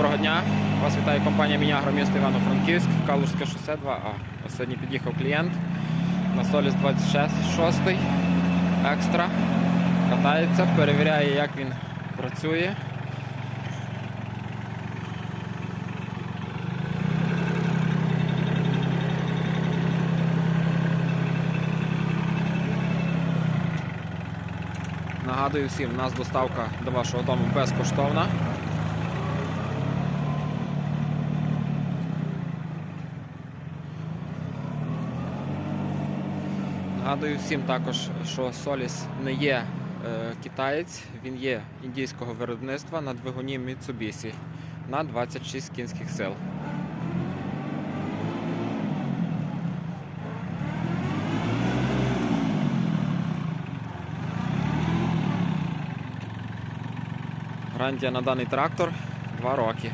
доброго дня. Вас вітає компанія Мінягро місто Івано-Франківськ, Калужське шосе 2А. Ось Сьогодні під'їхав клієнт на Соліс 26 екстра. Катається, перевіряє, як він працює. Нагадую всім, у нас доставка до вашого дому безкоштовна. Нагадую всім також, що Соліс не є е, китаєць, він є індійського виробництва на двигуні Mitsubishi на 26 кінських сил. Гарантія на даний трактор 2 роки.